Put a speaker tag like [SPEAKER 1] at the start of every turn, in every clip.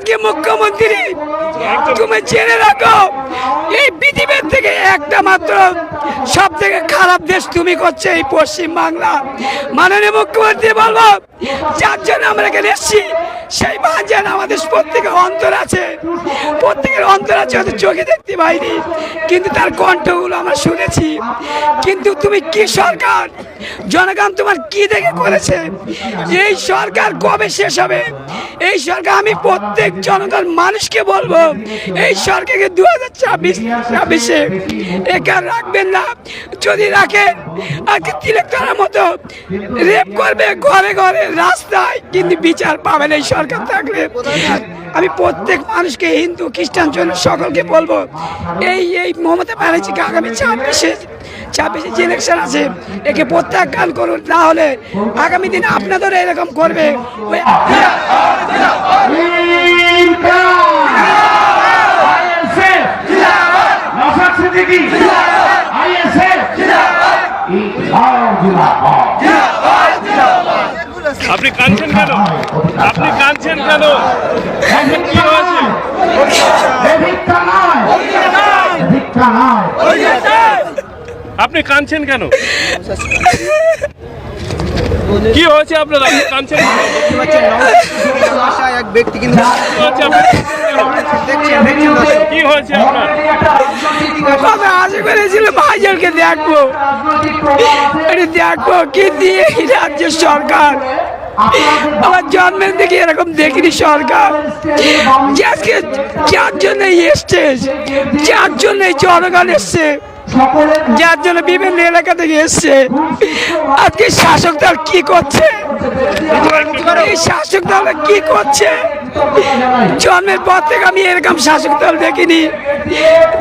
[SPEAKER 1] আজকে মুখ্যমন্ত্রী। তুমি জেনে রাখো এই পৃথিবীর থেকে একটা মাত্র সব থেকে খারাপ দেশ তুমি করছে এই পশ্চিম বাংলা। মাননীয় মুখ্যমন্ত্রী বলব, যার জন্য আমরা এখানে এসেছি, সেই বাজার আমাদের প্রত্যেকের অন্তর আছে। প্রত্যেকের অন্তর আছে, হয়তো চোখে দেখতে পাইনি, কিন্তু তার কণ্ঠগুলো আমরা শুনেছি। কিন্তু তুমি কি সরকার? জনগণ তোমার কি দেখে করেছে? এই সরকার কবে শেষ হবে? এই সরকার আমি প্রত্যেক জনগণ মানুষকে বলব, এই সরকারকে দু হাজার ছাব্বিশ ছাব্বিশে একার রাখবেন না যদি রাখেন আজকে তিলেকতলার মতো রেপ করবে ঘরে ঘরে, রাস্তায়, কিন্তু বিচার পাবেন এই সরকার থাকলে। আমি প্রত্যেক মানুষকে, হিন্দু, খ্রিস্টান জন্য সকলকে বলব, এই এই মমতা ব্যানার্জিকে আগামী ছাব্বিশে ছাব্বিশে যে ইলেকশন আছে, একে প্রত্যাখ্যান করুন, না হলে আগামী দিনে আপনাদের এরকম করবে ওই
[SPEAKER 2] নসাদ সিদ্দিকী আইএসএফ
[SPEAKER 3] আপনি কাঁদছেন কেন? আপনি কাঁদছেন কেন? কি হয়েছে? আপনি কাঁদছেন কেন কি হয়েছে আপনার আপনি কাঁদছেন
[SPEAKER 4] এক ব্যক্তি কিন্তু
[SPEAKER 3] কি হয়েছে আপনার?
[SPEAKER 4] দেখছেন দেখছেন দর্শক।
[SPEAKER 3] কি হয়েছে আপনার?
[SPEAKER 1] আমি আশা করেছিল ভাইজানকে দেখব। দেখব কি দিয়ে রাজ্যের সরকার আমার জন্মের থেকে এরকম দেখিনি সরকার। যার জন্য এসছে যার জন্য জনগণ এসছে যার জন্য বিভিন্ন এলাকা থেকে এসছে। আজকে শাসক দল কি করছে? শাসক দল কি করছে? জন্মের পর থেকে আমি এরকম শাসক দল দেখিনি।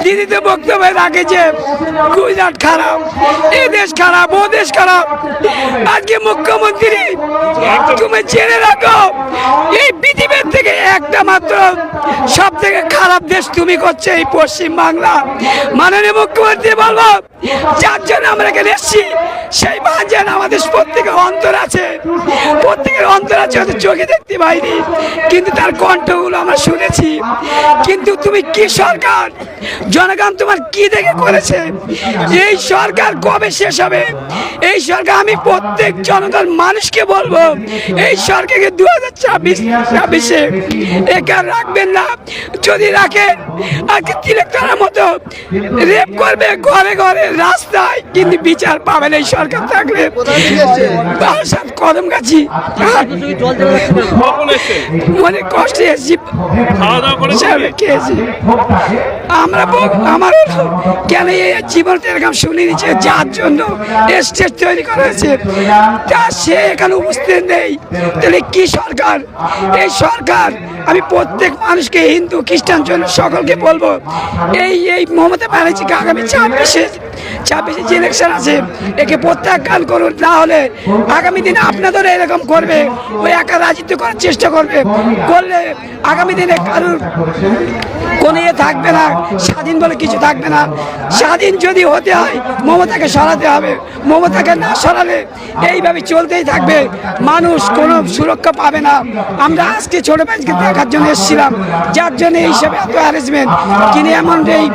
[SPEAKER 1] দিদি তো বক্তব্য রাখে যে গুজরাট খারাপ, এ দেশ খারাপ, ও দেশ খারাপ। আজকে মুখ্যমন্ত্রী, তুমি জেনে রাখো, এই থেকে একটা মাত্র সব থেকে খারাপ দেশ তুমি করছে এই পশ্চিম বাংলা মাননীয় মুখ্যমন্ত্রী বলব যার জন্য আমরা এখানে এসেছি, সেই বাজার আমাদের প্রত্যেকের অন্তর আছে। প্রত্যেকের অন্তর আছে হয়তো চোখে দেখতে পাইনি, কিন্তু তার কণ্ঠগুলো আমরা শুনেছি। কিন্তু তুমি কি সরকার? জনগণ তোমার কি দেখে করেছে? এই সরকার কবে শেষ হবে? এই সরকার আমি প্রত্যেক জনগণ মানুষকে বলব, এই সরকারকে দু হাজার ছাব্বিশ ছাব্বিশে একার রাখবেন না। যদি রাখেন, আজকে তিলেকতলার মতো রেপ করবে ঘরে ঘরে। রাস্তায় কিন্তু বিচার পাবেন এই সরকার থাকলে। বারাসাত কদম গাছি। অনেক কষ্টে এসেছি। খেয়েছি আমরা আমার কেন এই জীবনটা এরকম শুনে নিচ্ছে যার জন্য স্টেজ তৈরি করা হয়েছে। তা সে এখানে উপস্থিত নেই। তাহলে কি সরকার? এই সরকার আমি প্রত্যেক মানুষকে হিন্দু খ্রিস্টান জন্য সকলকে বলব এই এই মমতা ব্যানার্জিকে আগামী ছাব্বিশে ছাব্বিশে যে ইলেকশন আছে, একে প্রত্যাখ্যান করুন। না হলে আগামী দিনে আপনাদের এরকম করবে, ওই একা রাজত্ব করার চেষ্টা করবে। করলে আগামী দিনে কারোর কোনো ইয়ে থাকবে না, স্বাধীন বলে কিছু থাকবে না। স্বাধীন যদি হতে হয়, মমতাকে সরাতে হবে। মমতাকে না সরালে এইভাবে চলতেই থাকবে। মানুষ কোনো সুরক্ষা পাবে না। আমরা আজকে ছোট ভাইকে দেখার জন্য এসেছিলাম। যার জন্য এইসব এত অ্যারেঞ্জমেন্ট কিন্তু এমন এই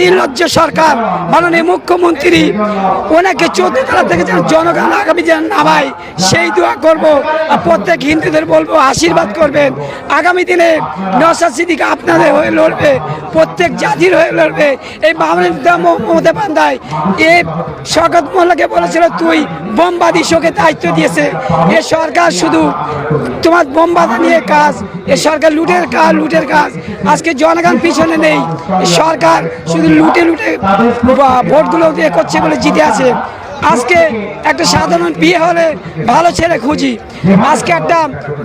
[SPEAKER 1] নির্লজ্জ সরকার মাননীয় মুখ্যমন্ত্রী, ওনাকে চোদ্দ তারা থেকে যেন জনগণ আগামী যেন নামায় সেই দোয়া করব আর প্রত্যেক হিন্দুদের বলব, আশীর্বাদ করবেন। আগামী দিনে নসাদ সিদ্দিকা আপনাদের হয়ে লড়বে, প্রত্যেক জাতির হয়ে লড়বে। এই মমতা পান্ডায় এ শকত মোল্লাকে বলেছিল, তুই বোমবাদী শোকে দায়িত্ব দিয়েছে। এ সরকার শুধু তোমার বোমবাদা নিয়ে কাজ, এ সরকার লুটের কাজ লুটের কাজ। আজকে জনগণ পিছনে নেই। সরকার শুধু লুটে লুটে ভোটগুলো করছে বলে জিতে আছে। আজকে একটা সাধারণ বিয়ে হলে ভালো ছেলে খুঁজি। আজকে একটা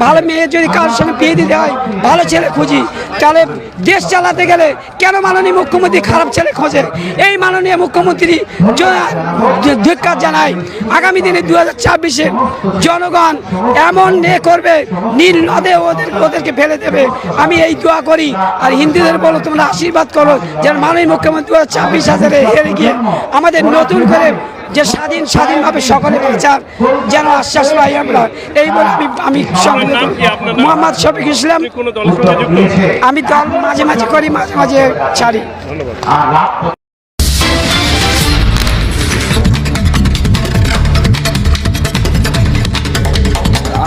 [SPEAKER 1] ভালো মেয়ে যদি কারোর সঙ্গে বিয়ে দিতে হয়, ভালো ছেলে খুঁজি। তাহলে দেশ চালাতে গেলে কেন মাননীয় মুখ্যমন্ত্রী খারাপ ছেলে খোঁজে? এই মাননীয় মুখ্যমন্ত্রী ধিক্কার জানায়, আগামী দিনে দু হাজার ছাব্বিশে জনগণ এমন নে করবে, নীল নদে ওদের ওদেরকে ফেলে দেবে। আমি এই দোয়া করি, আর হিন্দুদের বলো, তোমরা আশীর্বাদ করো, যেন মাননীয় মুখ্যমন্ত্রী দু হাজার ছাব্বিশ হাজারে হেরে গিয়ে আমাদের নতুন করে যে স্বাধীন স্বাধীনভাবে সকলে বিচার যেন আশ্বাস পাই আমরা। এই বলে আমি আমি? মোহাম্মদ শফিক ইসলাম। আমি দল মাঝে মাঝে করি মাঝে মাঝে ছাড়ি।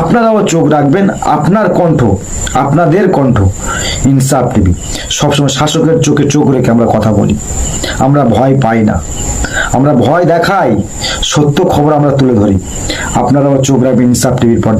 [SPEAKER 5] আপনারাও চোখ রাখবেন আপনার কণ্ঠ আপনাদের কণ্ঠ। ইনসাফ টিভি সবসময় শাসকের চোখে চোখ রেখে আমরা কথা বলি। আমরা ভয় পাই না। আমরা ভয় দেখাই। সত্য খবর আমরা তুলে ধরি। আপনারাও চোখ রাখবেন ইনসাফ টিভির পর্দায়।